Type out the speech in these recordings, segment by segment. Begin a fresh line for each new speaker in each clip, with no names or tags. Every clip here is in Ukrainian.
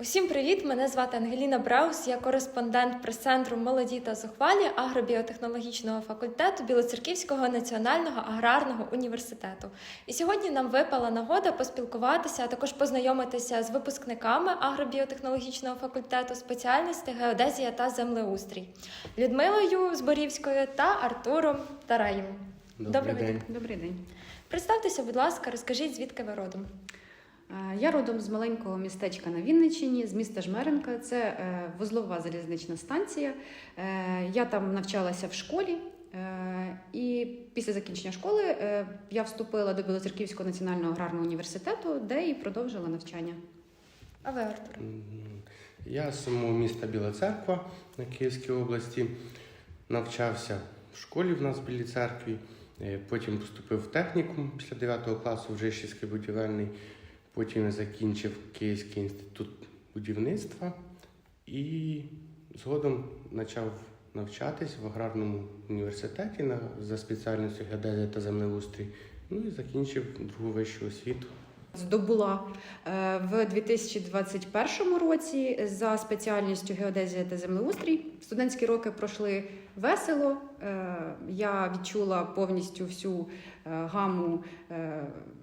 Усім привіт! Мене звати Ангеліна Браус. Я кореспондент прес-центру Молоді та зухвалі агробіотехнологічного факультету Білоцерківського національного аграрного університету. І сьогодні нам випала нагода поспілкуватися, а також познайомитися з випускниками агробіотехнологічного факультету спеціальності геодезія та землеустрій Людмилою Зборівською та Артуром Тараєвим.
Добрий
Доброго
день.
дня.
Добрий день.
Представтеся, будь ласка, розкажіть, звідки ви родом.
Е, Я родом з маленького містечка на Вінниччині, з міста Жмеренка. Це е, вузлова залізнична станція. Е, Я там навчалася в школі. І після закінчення школи я вступила до Білоцерківського національного аграрного університету, де і продовжила навчання.
А ви, Артур?
Я з самого міста Біла Церква на Київській області. Навчався в школі в нас в Білій церкві. Потім поступив в технікум після 9 класу в Жишівський будівельний. Потім закінчив Київський інститут будівництва і згодом почав навчатись в аграрному університеті за спеціальністю геодезія та землеустрій. Ну і закінчив другу вищу освіту.
Здобула е, в 2021 році за спеціальністю геодезія та землеустрій. Студентські роки пройшли весело. Е, Я відчула повністю всю е, гаму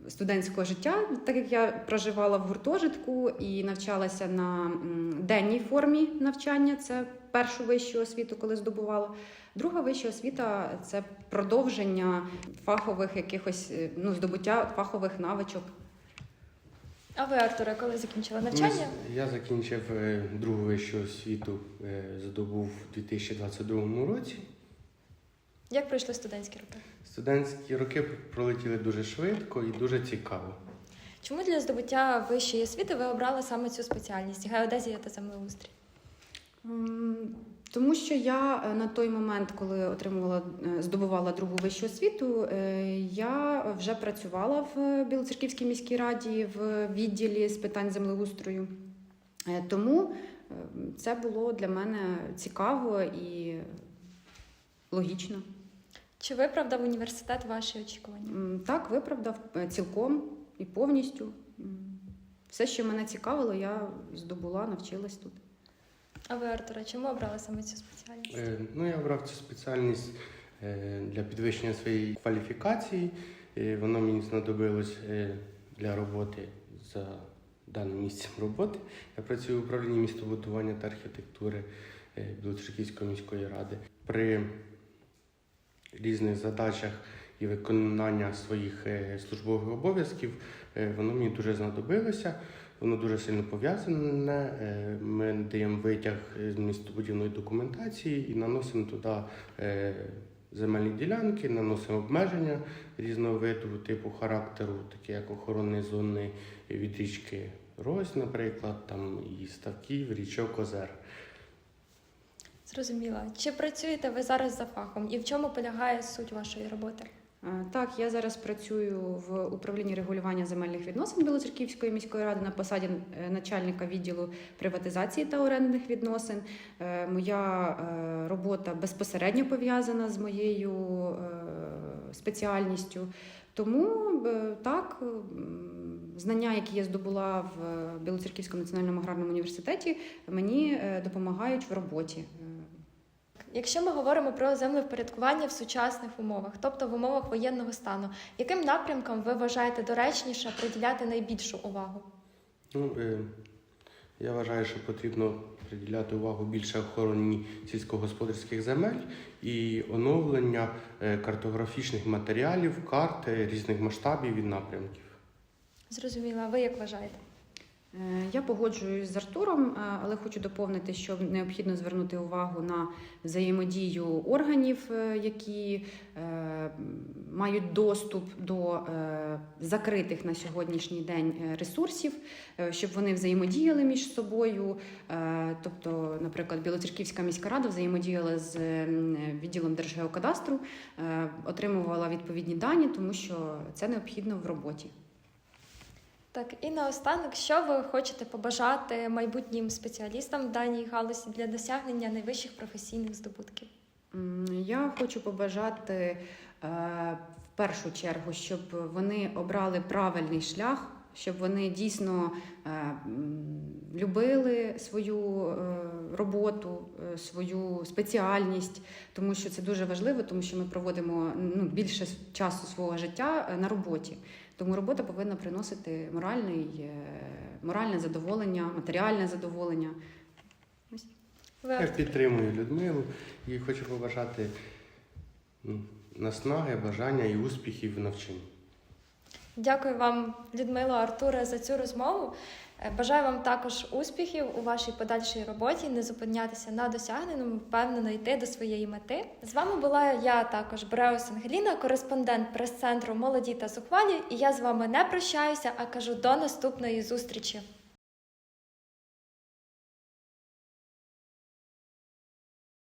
студентського життя, так як я проживала в гуртожитку і навчалася на денній формі навчання. Це першу вищу освіту, коли здобувала. Друга вища освіта це продовження фахових якихось ну, здобуття фахових навичок.
А ви, Артуре, коли закінчили навчання?
Ну, Я закінчив е, другу вищу освіту, здобув у 2022 році.
Як пройшли студентські роки?
Студентські роки пролетіли дуже швидко і дуже цікаво.
Чому для здобуття вищої освіти ви обрали саме цю спеціальність геодезія та землеустрій?
Тому що я е, на той момент, коли отримувала е, здобувала другу вищу освіту, е, я вже працювала в Білоцерківській міській раді в відділі з питань землеустрою. Тому це було для мене цікаво і логічно.
Чи виправдав університет ваші очікування?
Так, виправдав цілком і повністю. Все, що мене цікавило, я здобула, навчилась тут.
А ви, Артуре, чому обрали саме цю спеціальність?
Е, Ну, я обрав цю спеціальність е, для підвищення своєї кваліфікації. Е, Воно мені знадобилось е, для роботи за даним місцем роботи. Я працюю в управлінні містобудування та архітектури е, Білоцерківської міської ради. При різних задачах і виконання своїх е, службових обов'язків е, воно мені дуже знадобилося. Воно дуже сильно пов'язане. Е, Ми даємо витяг з містобудівної документації і наносимо туди е, земельні ділянки, наносимо обмеження різного виду, типу характеру, такі як охоронні зони від річки Рось, наприклад, там і ставків, річок озер.
Зрозуміла. Чи працюєте ви зараз за фахом? І в чому полягає суть вашої роботи?
Е, Так, я зараз працюю в управлінні регулювання земельних відносин Білоцерківської міської ради на посаді е, начальника відділу приватизації та орендних відносин. Е, Моя робота безпосередньо пов'язана з моєю спеціальністю. Тому так, знання, які я здобула в Білоцерківському національному аграрному університеті, мені допомагають в роботі.
Якщо ми говоримо про землевпорядкування в сучасних умовах, тобто в умовах воєнного стану, яким напрямкам ви вважаєте доречніше приділяти найбільшу увагу?
Ну, е, я вважаю, що потрібно приділяти увагу більше охороні сільськогосподарських земель і оновлення е, картографічних матеріалів, карт е, різних масштабів і напрямків.
Зрозуміла, а ви як вважаєте?
Е, Я погоджуюсь з Артуром, е, але хочу доповнити, що необхідно звернути увагу на взаємодію органів, е, які мають доступ до закритих на сьогоднішній день ресурсів, щоб вони взаємодіяли між собою. Тобто, наприклад, Білоцерківська міська рада взаємодіяла з відділом Держгеокадастру, отримувала відповідні дані, тому що це необхідно в роботі.
Так, і наостанок, що ви хочете побажати майбутнім спеціалістам в даній галузі для досягнення найвищих професійних здобутків?
Я хочу побажати е, в першу чергу, щоб вони обрали правильний шлях, щоб вони дійсно е, любили свою е, роботу, е, свою спеціальність, тому що це дуже важливо, тому що ми проводимо ну, більше часу свого життя на роботі. Тому робота повинна приносити моральний, е, моральне задоволення, матеріальне задоволення.
Я підтримую Людмилу і хочу побажати ну, наснаги, бажання і успіхів в навчанні.
Дякую вам, Людмила Артура, за цю розмову. Е, Бажаю вам також успіхів у вашій подальшій роботі, не зупинятися на досягненому, впевнено йти до своєї мети. З вами була я також Бреус Ангеліна, кореспондент прес-центру Молоді та зухвалі. І я з вами не прощаюся, а кажу до наступної зустрічі.